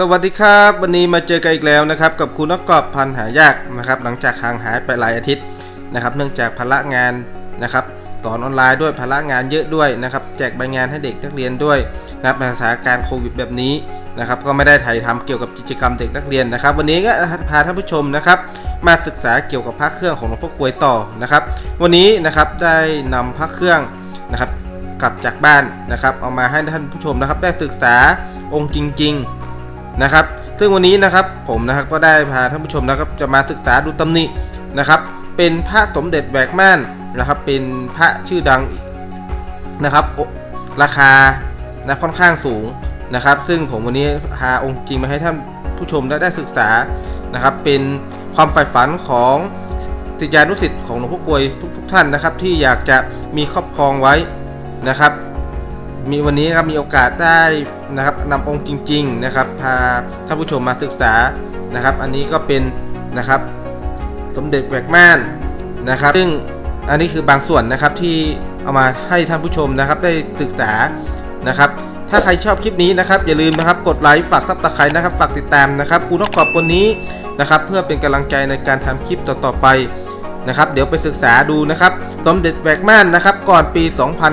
สวัสดีครับ วันนี้มาเจอกันอีกแล้วนะครับ กับคุณนักกอบพันหายากนะครับ หลังจากห่างหายไปหลายอาทิตย์นะครับ เนื่องจากภาระงานนะครับสอนออนไลน์ด้วยภาระงานเยอะด้วยนะครับ แจกใบงานให้เด็กนักเรียนด้วยนะครับในสถานการณ์โควิดแบบนี้นะครับ ก็ไม่ได้ถ่ายทำเกี่ยวกับกิจกรรมเด็กนักเรียนนะครับ วันนี้ก็พาท่านผู้ชมนะครับ มาศึกษาเกี่ยวกับพระเครื่องของหลวงพ่อกวยต่อนะครับ วันนี้นะครับได้นำพระเครื่องนะครับกลับจากบ้านนะครับ เอามาให้ท่านผู้ชมนะครับ ได้ศึกษาองค์จริง ๆ นะครับ ซึ่งวันนี้นะครับผมนะครับก็ได้พาท่านผู้ชมนะครับจะมาศึกษาดูตำหนินะครับ เป็นพระสมเด็จแหวกม่านนะครับ เป็นพระชื่อดังนะครับ ราคานะค่อนข้างสูงนะครับ ซึ่งผมวันนี้พาองค์จริงมาให้ท่านผู้ชมได้ได้ศึกษานะครับ เป็นความใฝ่ฝันของศิษยานุศิษย์ของหลวงพ่อกลวยทุกๆท่านนะครับ ที่อยากจะมีครอบครองไว้นะครับ มีวันนี้ครับมีโอกาสได้นะครับนำองค์จริง ๆนะครับ พาท่านผู้ชมมาศึกษานะครับ อันนี้ก็เป็นนะครับสมเด็จแหวกม่านนะครับ ซึ่งอันนี้คือบางส่วนนะครับที่เอามาให้ท่านผู้ชมนะครับได้ศึกษานะครับ ถ้าใครชอบคลิปนี้นะครับ อย่าลืมนะครับกดไลค์ฝากซับสไครต์นะครับ ฝากติดตามนะครับครูนกกรอบคนนี้นะครับ เพื่อเป็นกำลังใจในการทำคลิปต่อๆไปนะครับ เดี๋ยวไปศึกษาดูนะครับ สมเด็จแวกม่านนะครับก่อนปี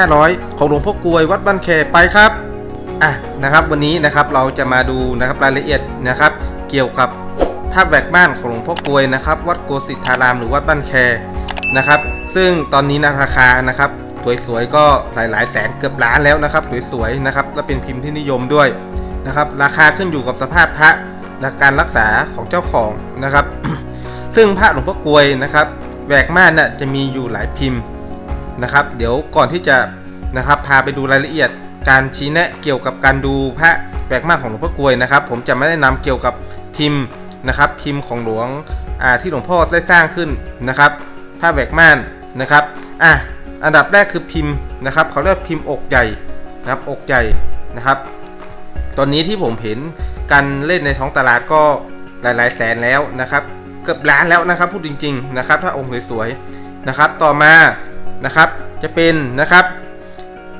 2500 ของหลวงพ่อกลวยวัดบ้านแคไปครับอะนะครับวันนี้นะครับเราจะมาดูนะครับรายละเอียดนะครับ เกี่ยวกับภาพแวกม่านของหลวงพ่อกลวยนะครับวัดโกสิทธารามหรือวัดบ้านแคนะครับซึ่งตอนนี้นะราคานะครับสวยๆก็หลายๆแสนเกือบล้านแล้วนะครับสวยๆนะครับและเป็นพิมพ์ที่นิยมด้วยนะครับราคาขึ้นอยู่กับสภาพพระและการรักษาของเจ้าของนะครับ ซึ่งพระหลวงพ่อกลวยนะครับ แหวกม่านน่ะจะมีอยู่หลายพิมพ์นะครับ เดี๋ยวก่อนที่จะนะครับพาไปดูรายละเอียดการชี้แนะเกี่ยวกับการดูพระแหวกม่านของหลวงพ่อกลวยนะครับ ผมจะไม่ได้นำเกี่ยวกับพิมพ์นะครับ พิมพ์ของหลวงอ่าที่หลวงพ่อได้สร้างขึ้นนะครับพระแหวกม่านนะครับอะอันดับแรกคือพิมพ์นะครับเขาเรียกพิมพ์อกใหญ่นะครับอกใหญ่นะครับ ตอนนี้ที่ผมเห็นการเล่นในท้องตลาดก็หลายๆแสนแล้วนะครับ เกือบล้านแล้วนะครับ พูดจริง ๆ นะครับ ถ้าองค์สวยๆนะครับ ต่อมานะครับ จะเป็นนะครับ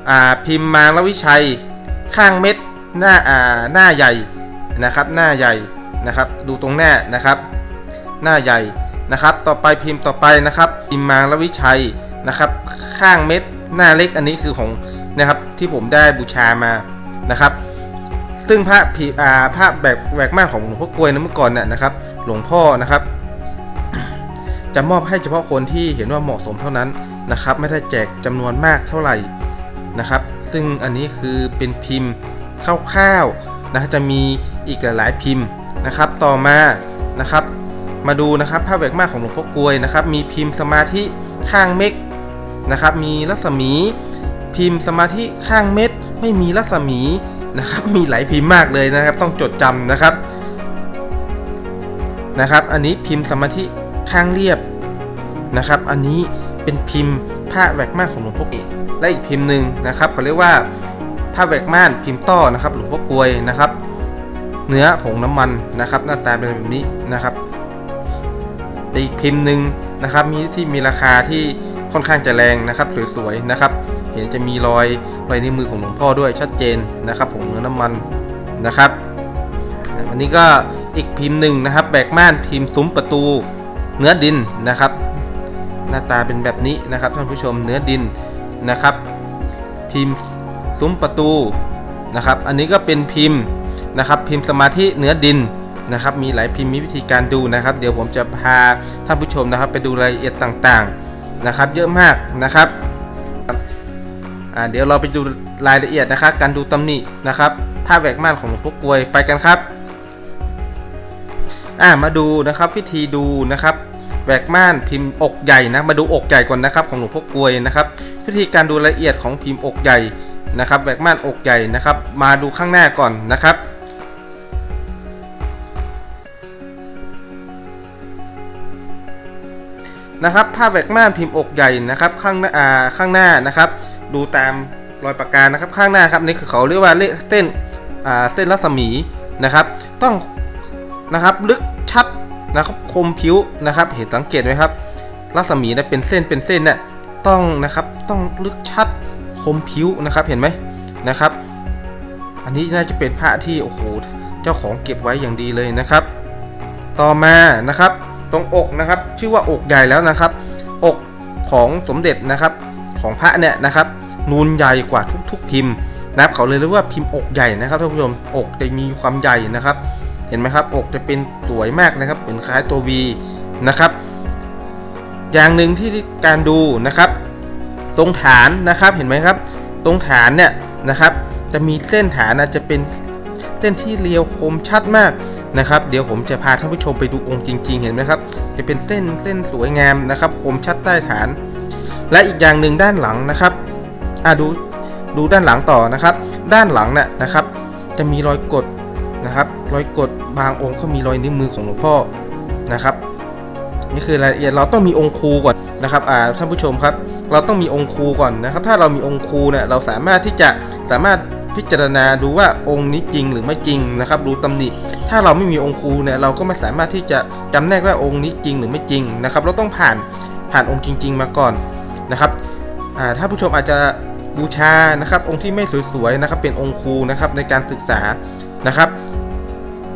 อ่าพิมพ์มางลวิชัย ข้างเม็ดหน้าอ่าหน้าใหญ่นะครับ หน้าใหญ่นะครับ ดูตรงหน้านะครับ หน้าใหญ่นะครับ ต่อไปพิมพ์ต่อไปนะครับ พิมพ์มางลวิชัยนะครับ ข้างเม็ดหน้าเล็กอันนี้คือของนะครับที่ผมได้บูชามานะครับ ซึ่งพระผีอาพระแบบแหวกม่านของหลวงพ่อกลวยนะเมื่อก่อนน่ะนะครับ หลวงพ่อนะครับ จะมอบให้เฉพาะคนที่เห็นว่าเหมาะสมเท่านั้นนะครับ ไม่ได้แจกจำนวนมากเท่าไหร่นะครับ ซึ่งอันนี้คือเป็นพิมพ์คร่าวๆนะจะมีอีกหลายๆพิมพ์นะครับ ต่อมานะครับ มาดูนะครับภาพแหวกมานของหลวงพ่อกลวยนะครับ มีพิมพ์สมาธิข้างเม็ดนะครับ มีรัศมี พิมพ์สมาธิข้างเม็ด ไม่มีรัศมีนะครับ มีหลายพิมพ์มากเลยนะครับ ต้องจดจำนะครับนะครับ อันนี้พิมพ์สมาธิ ข้างเรียบนะครับ อันนี้เป็นพิมพ์ผ้าแหวกม่านของหลวงพ่อกลวยและอีกพิมพ์หนึ่งนะครับเขาเรียกว่าผ้าแหวกม่านพิมพ์ต้อนะครับ หลวงพ่อกลวยนะครับ เนื้อผงน้ำมันนะครับ หน้าตาเป็นแบบนี้นะครับอีกพิมพ์หนึ่งนะครับมีที่มีราคาที่ค่อนข้างจะแรงนะครับสวยๆนะครับ เห็นจะมีรอยรอยนิ้วมือของหลวงพ่อด้วยชัดเจนนะครับผงเนื้อน้ำมันนะครับอันนี้ก็อีกพิมพ์หนึ่งนะครับแบกม่านพิมพ์ซุ้มประตู เนื้อดินนะครับ หน้าตาเป็นแบบนี้นะครับท่านผู้ชมเนื้อดินนะครับ พิมพ์ซุ้มประตูนะครับ อันนี้ก็เป็นพิมพ์นะครับ พิมพ์สมาธิเนื้อดินนะครับ มีหลายพิมพ์มีวิธีการดูนะครับ เดี๋ยวผมจะพาท่านผู้ชมนะครับ ไปดูรายละเอียดต่างๆนะครับ เยอะมากนะครับเดี๋ยวเราไปดูรายละเอียดนะครับ การดูตำหนินะครับภาพแหวกม่านของหลวงพ่อกลวยไปกันครับ อ่ามาดูนะครับวิธีดูนะครับ แหวกม่านพิมพ์อกใหญ่นะ มาดูอกใหญ่ก่อนนะครับของหลวงพ่อกลวยนะครับวิธีการดูรายละเอียดของพิมพ์อกใหญ่นะครับแหวกม่านอกใหญ่นะครับ มาดูข้างหน้าก่อนนะครับนะครับภาพแวกม่านพิมพ์อกใหญ่นะครับข้างหน้าอ่าข้างหน้านะครับ ดูตามรอยปากกานะครับข้างหน้าครับนี่คือเขาเรียกว่าเลเส้นอ่าเส้นรัศมีนะครับ ต้องนะครับลึกชัด นะครับคมผิวนะครับ เห็นสังเกตไหมครับ รัศมีนะเป็นเส้นเป็นเส้นเนี่ยต้องนะครับต้องลึกชัดคมผิวนะครับเห็นไหมนะครับ อันนี้น่าจะเป็นพระที่โอ้โหเจ้าของเก็บไว้อย่างดีเลยนะครับ ต่อมานะครับ ตรงอกนะครับ ชื่อว่าอกใหญ่แล้วนะครับ อกของสมเด็จนะครับของพระเนี่ยนะครับ นูนใหญ่กว่าทุกๆพิมพ์นะครับเขาเลยเรียกว่าพิมพ์อกใหญ่นะครับท่านผู้ชมอกจะมีความใหญ่นะครับ ห็นไหมครับอกจะเป็นสวยมากนะครับเหมือนคล้ายตัว V นะครับ อย่างหนึ่งที่การดูนะครับ ตรงฐานนะครับเห็นไหมครับ ตรงฐานเนี่ยนะครับ จะมีเส้นฐานนะจะเป็นเส้นที่เรียวคมชัดมากนะครับ เดี๋ยวผมจะพาท่านผู้ชมไปดูองค์จริง ๆ เห็นไหมครับ จะเป็นเส้นเส้นสวยงามนะครับ คมชัดใต้ฐาน และอีกอย่างหนึ่งด้านหลังนะครับอะดูดูด้านหลังต่อนะครับ ด้านหลังเนี่ยนะครับ จะมีรอยกด นะครับ รอยกดบางองค์ก็มีรอยนิ้วมือของหลวงพ่อนะครับนี่คือรายละเอียดเราต้องมีองค์ครูก่อนนะครับอ่าท่านผู้ชมครับ เราต้องมีองค์ครูก่อนนะครับ ถ้าเรามีองค์ครูเนี่ยเราสามารถที่จะสามารถพิจารณาดูว่าองค์นี้จริงหรือไม่จริงนะครับดูตำหนิ ถ้าเราไม่มีองค์ครูเนี่ยเราก็ไม่สามารถที่จะจำแนกว่าองค์นี้จริงหรือไม่จริงนะครับ เราต้องผ่านผ่านองค์จริง ๆ มาก่อนนะครับอ่าถ้าผู้ชมอาจจะบูชานะครับ องค์ที่ไม่สวยๆนะครับ เป็นองค์ครูนะครับในการศึกษา นะครับ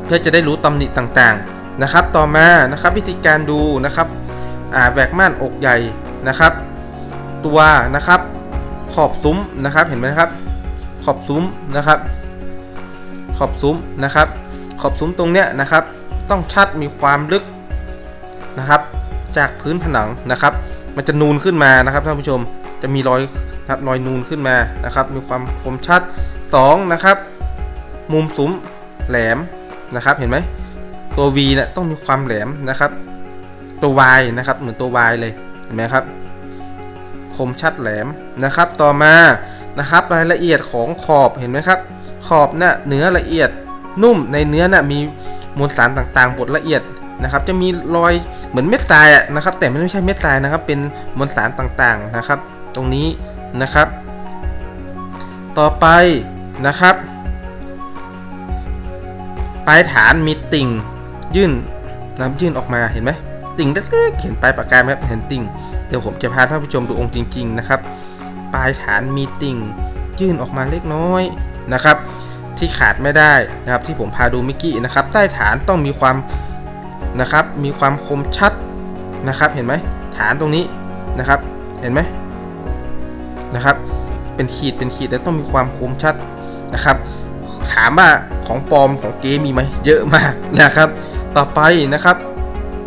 เพื่อจะได้รู้ตำหนิต่างๆนะครับ ต่อมานะครับวิธีการดูนะครับอ่าแหวกม่านอกใหญ่นะครับ ตัวนะครับขอบซุ้มนะครับเห็นไหมครับ ขอบซุ้มนะครับ ขอบซุ้มนะครับ ขอบซุ้มตรงเนี้ยนะครับ ต้องชัดมีความลึกนะครับ จากพื้นผนังนะครับ มันจะนูนขึ้นมานะครับท่านผู้ชมจะมีรอยนะครับรอยนูนขึ้นมานะครับ มีความคมชัด2นะครับ มุมซุ้มแหลมนะครับ เห็นไหมตัว V เนี่ยต้องมีความแหลมนะครับ ตัว Y นะครับ เหมือนตัว Y เลยเห็นไหมครับ คมชัดแหลมนะครับ ต่อมานะครับ รายละเอียดของขอบเห็นไหมครับ ขอบน่ะเนื้อละเอียดนุ่มในเนื้อน่ะมีมวลสารต่างๆบดละเอียดนะครับ จะมีรอยเหมือนเม็ดทรายนะครับ แต่ไม่ใช่เม็ดทรายนะครับ เป็นมวลสารต่างๆนะครับ ตรงนี้นะครับ ต่อไปนะครับ ปลายฐานมีติ่งยื่นน้ำยื่นออกมาเห็นไหมติ่งเล็กๆเห็นปลายปากกาไหมเห็นติ่งเดี๋ยวผมจะพาท่านผู้ชมดูองค์จริง ๆ นะครับ ปลายฐานมีติ่งยื่นออกมาเล็กน้อยนะครับ ที่ขาดไม่ได้นะครับที่ผมพาดูเมื่อกี้นะครับ ใต้ฐานต้องมีความนะครับ มีความคมชัดนะครับ เห็นไหมฐานตรงนี้นะครับ เห็นไหมนะครับ เป็นขีดเป็นขีดแล้วต้องมีความคมชัดนะครับ ถามว่า ของปลอมของเก๊มีไหมเยอะมากนะครับ ต่อไปนะครับ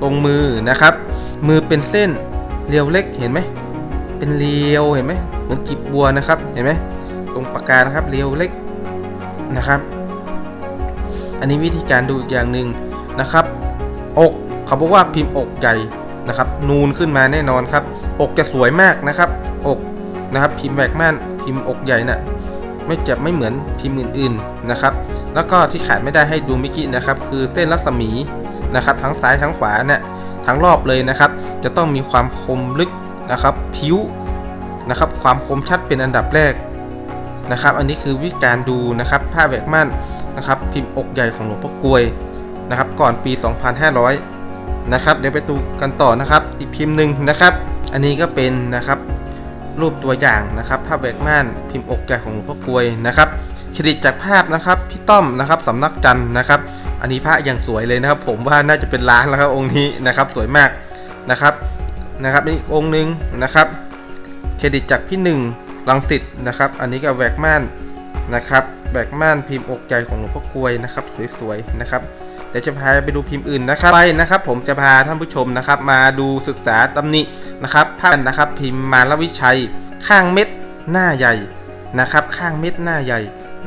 ตรงมือนะครับ มือเป็นเส้นเรียวเล็กเห็นไหมเป็นเรียวเห็นไหมเหมือนกีบบัวนะครับเห็นไหมตรงปากกานะครับเรียวเล็กนะครับ อันนี้วิธีการดูอีกอย่างหนึ่งนะครับ อกเขาบอกว่าพิมพ์อกใหญ่นะครับ นูนขึ้นมาแน่นอนครับ อกจะสวยมากนะครับ อกนะครับ พิมพ์แหวกม่านพิมพ์อกใหญ่น่ะไม่จะไม่เหมือนพิมพ์อื่นๆนะครับ แล้วก็ที่ขาดไม่ได้ให้ดูมิกี้นะครับ คือเส้นรัศมีนะครับ ทั้งซ้ายทั้งขวาเนี่ยทั้งรอบเลยนะครับ จะต้องมีความคมลึกนะครับผิวนะครับ ความคมชัดเป็นอันดับแรกนะครับ อันนี้คือวิธีการดูนะครับผ้าแวกม่านนะครับ พิมพ์อกใหญ่ของหลวงพ่อกลวยนะครับ ก่อนปี 2500 นะครับ เดี๋ยวไปดูกันต่อนะครับ อีกพิมพ์หนึ่งนะครับ อันนี้ก็เป็นนะครับรูปตัวอย่างนะครับภาพแบกม่านพิมพ์อกใหญ่ของหลวงพ่อกลวยนะครับ เครดิตจากภาพนะครับพี่ต้อมนะครับสำนักจันนะครับ อันนี้พระอย่างสวยเลยนะครับ ผมว่าน่าจะเป็นล้านแล้วครับองค์นี้นะครับสวยมากนะครับนะครับอีกองค์หนึ่งนะครับ เครดิตจากพี่หนึ่งลังสิตนะครับ อันนี้ก็แวกม่านนะครับแหวกม่านพิมพ์อกใหญ่ของหลวงพ่อกลวยนะครับสวยๆนะครับเดี๋ยวจะพาไปดูพิมพ์อื่นนะครับไปนะครับ ผมจะพาท่านผู้ชมนะครับ มาดูศึกษาตำหนินะครับภาพนะครับ พิมพ์มารวิชัย ข้างเม็ดหน้าใหญ่นะครับ ข้างเม็ดหน้าใหญ่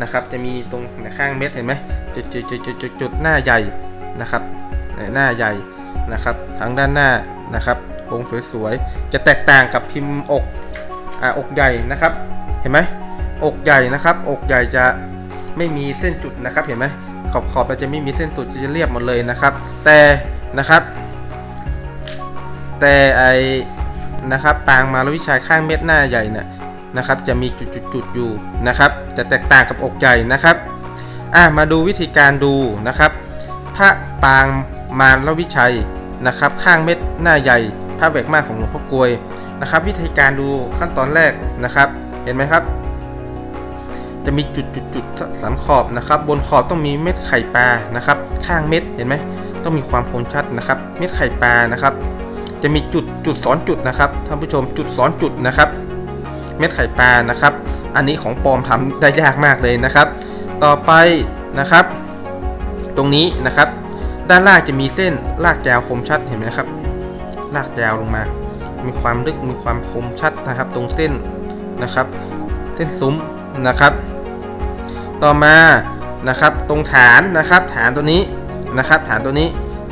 นะครับ จะมีตรงข้างเม็ดเห็นไหมจุดจุดจุดจุดจุดจุดหน้าใหญ่นะครับหน้าใหญ่นะครับทางด้านหน้านะครับองค์สวยๆจะแตกต่างกับพิมพ์อกอ่าอกใหญ่นะครับ เห็นไหมอกใหญ่นะครับ อกใหญ่จะไม่มีเส้นจุดนะครับเห็นไหมขอบขอบๆมันจะไม่มีเส้นตุดจะเรียบหมดเลยนะครับ แต่นะครับ แต่ไอนะครับปางมาลวิชัยข้างเม็ดหน้าใหญ่เนี่ย นะครับ จะมีจุดๆอยู่นะครับ จะแตกต่างกับอกใหญ่นะครับอะมาดูวิธีการดูนะครับ พระปางมารลวิชัยนะครับ ข้างเม็ดหน้าใหญ่พระแบกมากของหลวงพ่อกลวยนะครับ วิธีการดูขั้นตอนแรกนะครับ เห็นไหมครับ จะมีจุดจุดจุดสันขอบนะครับ บนขอบต้องมีเม็ดไข่ปลานะครับ ข้างเม็ดเห็นไหมต้องมีความคมชัดนะครับ เม็ดไข่ปลานะครับ จะมีจุดจุดซ้อนจุดนะครับท่านผู้ชมจุดซ้อนจุดนะครับ เม็ดไข่ปลานะครับ อันนี้ของปลอมทำได้ยากมากเลยนะครับ ต่อไปนะครับ ตรงนี้นะครับ ด้านล่างจะมีเส้นลากยาวคมชัดเห็นไหมครับ ลากยาวลงมา มีความลึกมีความคมชัดนะครับ ตรงเส้นนะครับ เส้นซุ้มนะครับ ต่อมานะครับ ตรงฐานนะครับ ฐานตัวนี้นะครับ ฐานตัวนี้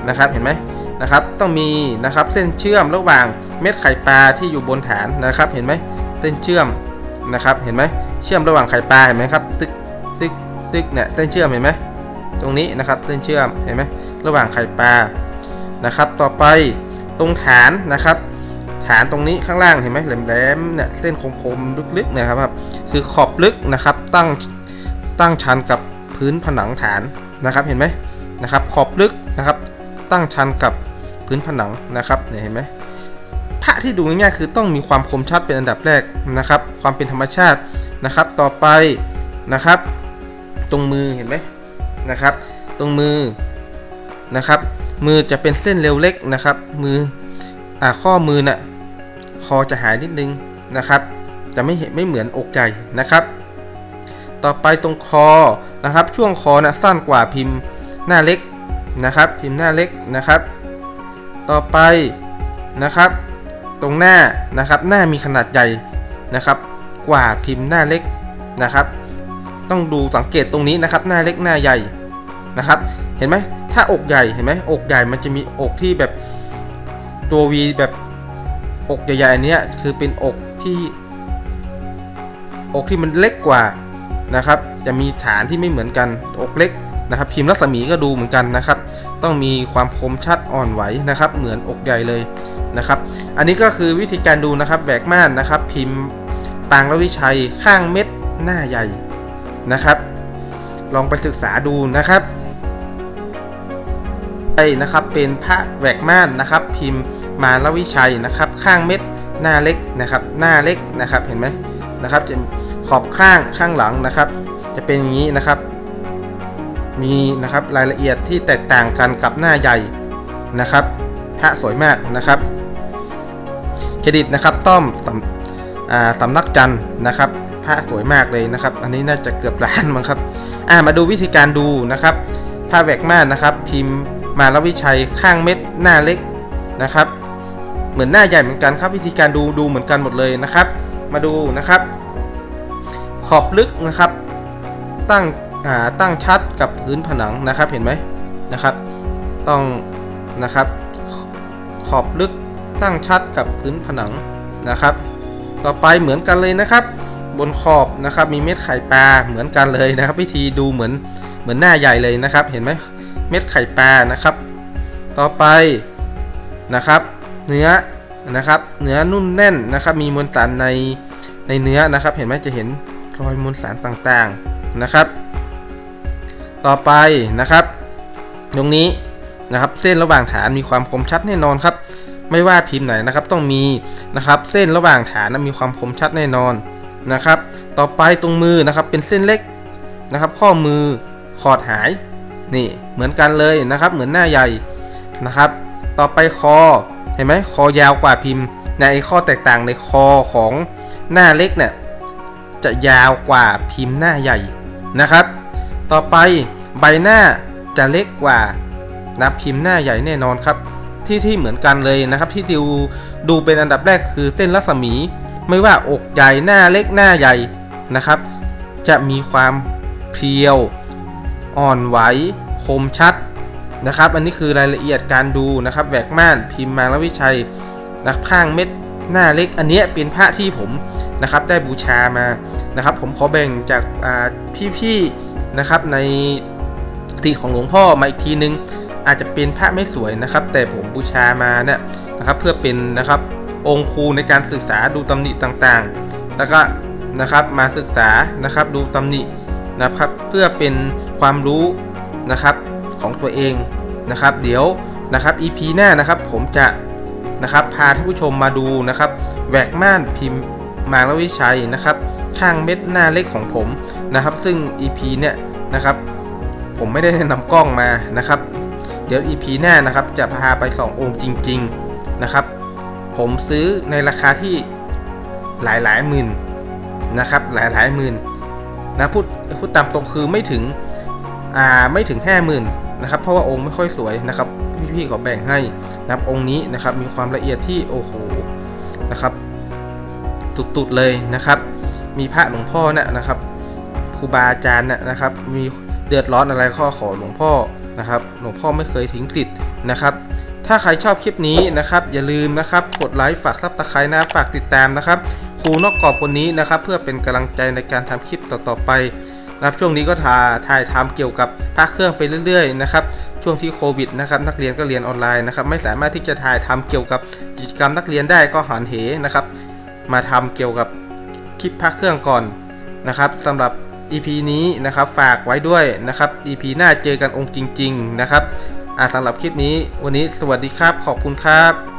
นะครับเห็นไหมนะครับ ต้องมีนะครับเส้นเชื่อมระหว่างเม็ดไข่ปลาที่อยู่บนฐานนะครับ เห็นไหม เส้นเชื่อมนะครับ เห็นไหมเชื่อมระหว่างไข่ปลาเห็นไหมครับ ตึกตึกตึกเนี่ยเส้นเชื่อมเห็นไหมตรงนี้นะครับเส้นเชื่อมเห็นไหมระหว่างไข่ปลานะครับ ต่อไปตรงฐานนะครับ ฐานตรงนี้ข้างล่างเห็นไหมแหลมๆเนี่ยเส้นคมๆลึกๆเนะครับคือขอบลึกนะครับตั้งตั้งชันกับพื้นผนังฐานนะครับเห็นไหมนะครับ ขอบลึกนะครับ ตั้งชันกับพื้นผนังนะครับเนี่ยเห็นไหม พระที่ดูง่ายๆคือต้องมีความคมชัดเป็นอันดับแรกนะครับ ความเป็นธรรมชาตินะครับ ต่อไปนะครับ ตรงมือเห็นไหมนะครับ ตรงมือนะครับ มือจะเป็นเส้นเร็วเล็กนะครับ มืออ่าข้อมือน่ะคอจะหายนิดนึงนะครับ จะไม่เห็นไม่เหมือนอกใหญ่นะครับ ต่อไปตรงคอนะครับ ช่วงคอนะสั้นกว่าพิมพ์หน้าเล็กนะครับ พิมพ์หน้าเล็กนะครับ ต่อไปนะครับ ตรงหน้านะครับ หน้ามีขนาดใหญ่นะครับ กว่าพิมพ์หน้าเล็กนะครับ ต้องดูสังเกตตรงนี้นะครับ หน้าเล็กหน้าใหญ่นะครับ เห็นไหมถ้าอกใหญ่เห็นไหมอกใหญ่มันจะมีอกที่แบบตัววีแบบอกใหญ่ๆอันนี้คือเป็นอกที่ อกที่มันเล็กกว่านะครับ จะมีฐานที่ไม่เหมือนกันอกเล็กนะครับ พิมพ์รัศมีก็ดูเหมือนกันนะครับ ต้องมีความคมชัดอ่อนไหวนะครับ เหมือนอกใหญ่เลยนะครับ อันนี้ก็คือวิธีการดูนะครับแบกม่านนะครับ พิมพ์ปางละวิชัยข้างเม็ดหน้าใหญ่นะครับ ลองไปศึกษาดูนะครับไอ้นะครับเป็นพระแหวกม่านนะครับ พิมพ์มาละวิชัยนะครับ ข้างเม็ดหน้าเล็กนะครับ หน้าเล็กนะครับเห็นไหมนะครับจะขอบข้างข้างหลังนะครับ จะเป็นอย่างนี้นะครับ มีนะครับรายละเอียดที่แตกต่างกันกับหน้าใหญ่นะครับพระสวยมากนะครับ เครดิตนะครับต้อมสำอาสำนักจันนะครับพระสวยมากเลยนะครับ อันนี้น่าจะเกือบล้านมั้งครับอ่ามาดูวิธีการดูนะครับผ้าแหวกม่านนะครับ พิมพ์มาลวิชัยข้างเม็ดหน้าเล็กนะครับ เหมือนหน้าใหญ่เหมือนกันครับ วิธีการดูดูเหมือนกันหมดเลยนะครับ มาดูนะครับ ขอบลึกนะครับ ตั้ง ตั้งชัดกับพื้นผนังนะครับเห็นไหมนะครับ ต้องนะครับ ขอบลึกตั้งชัดกับพื้นผนังนะครับ ต่อไปเหมือนกันเลยนะครับ บนขอบนะครับมีเม็ดไข่ปลาเหมือนกันเลยนะครับ วิธีดูเหมือนเหมือนหน้าใหญ่เลยนะครับ เห็นไหมเม็ดไข่ปลานะครับ ต่อไปนะครับ เนื้อนะครับ เนื้อนุ่มแน่นนะครับ มีมวลสารในในเนื้อนะครับ เห็นไหมจะเห็นรอยมวลสารต่างๆนะครับ ต่อไปนะครับ ตรงนี้นะครับเส้นระหว่างฐานมีความคมชัดแน่นอนครับ ไม่ว่าพิมพ์ไหนนะครับต้องมีนะครับ เส้นระหว่างฐานมีความคมชัดแน่นอนนะครับ ต่อไปตรงมือนะครับเป็นเส้นเล็กนะครับ ข้อมือขอดหายนี่เหมือนกันเลยนะครับ เหมือนหน้าใหญ่นะครับ ต่อไปคอเห็นไหมคอยาวกว่าพิมพ์ ในข้อแตกต่างในคอของหน้าเล็กเนี่ยจะยาวกว่าพิมพ์หน้าใหญ่นะครับ ต่อไปใบหน้าจะเล็กกว่านะพิมพ์หน้าใหญ่แน่นอนครับ ที่ที่เหมือนกันเลยนะครับ ที่ดูดูเป็นอันดับแรกคือเส้นรัศมี ไม่ว่าอกใหญ่หน้าเล็กหน้าใหญ่นะครับ จะมีความเพียว อ่อนไหวคมชัดนะครับ อันนี้คือรายละเอียดการดูนะครับแหวกม่านพิมพ์มางลวิชัยนะข้างเม็ดหน้าเล็ก อันเนี้ยเป็นพระที่ผมนะครับได้บูชามานะครับ ผมขอแบ่งจากพี่ๆ นะครับ ในทีของหลวงพ่อมาอีกทีนึง อาจจะเป็นพระไม่สวยนะครับ แต่ผมบูชามาเนี่ยนะครับ เพื่อเป็นนะครับองค์ครูในการศึกษาดูตำหนิต่างๆ แล้วก็นะครับมาศึกษานะครับดูตำหนินะครับ เพื่อเป็นความรู้นะครับของตัวเองนะครับ เดี๋ยวนะครับ EP หน้านะครับผมจะนะครับพาท่านผู้ชมมาดูนะครับแหวกม่านพิมพ์มารวิชัยนะครับ ข้างเม็ดหน้าเล็กของผม นะครับ ซึ่ง EP เนี่ยนะครับ ผมไม่ได้นำกล้องมานะครับ เดี๋ยว EP หน้านะครับ จะพาไปสององค์จริง ๆนะครับ ผมซื้อในราคาที่หลายหลายหมื่นนะครับหลายหลายหมื่นนะพูดพูดตามตรงคือไม่ถึงอ่าไม่ถึงห้าหมื่นนะครับเพราะว่าองค์ไม่ค่อยสวยนะครับ พี่ๆเขาแบ่งให้นะครับองค์นี้นะครับมีความละเอียดที่โอ้โหนะครับตุดๆเลยนะครับ มีพระหลวงพ่อเนี่ยนะครับ รูบาอาจารย์เนี่ยนะครับ มีเดือดร้อนอะไรข้อขอหลวงพ่อนะครับ หลวงพ่อไม่เคยทิ้งติดนะครับ ถ้าใครชอบคลิปนี้นะครับ อย่าลืมนะครับกดไลค์ฝากซับสไครต์นะฝากติดตามนะครับครูนอกกรอบคนนี้นะครับ เพื่อเป็นกำลังใจในการทำคลิปต่อๆไปนะครับช่วงนี้ก็ถ่ายถ่ายทำเกี่ยวกับพระเครื่องไปเรื่อยๆนะครับช่วงที่โควิดนะครับนักเรียนก็เรียนออนไลน์นะครับไม่สามารถที่จะถ่ายทำเกี่ยวกับกิจกรรมนักเรียนได้ก็หันเหนะครับ มาทำเกี่ยวกับคลิปพระเครื่องก่อนนะครับสำหรับ EP นี้นะครับฝากไว้ด้วยนะครับ EP หน้าเจอกันองค์จริง ๆ นะครับอ่าสำหรับคลิปนี้วันนี้สวัสดีครับขอบคุณครับ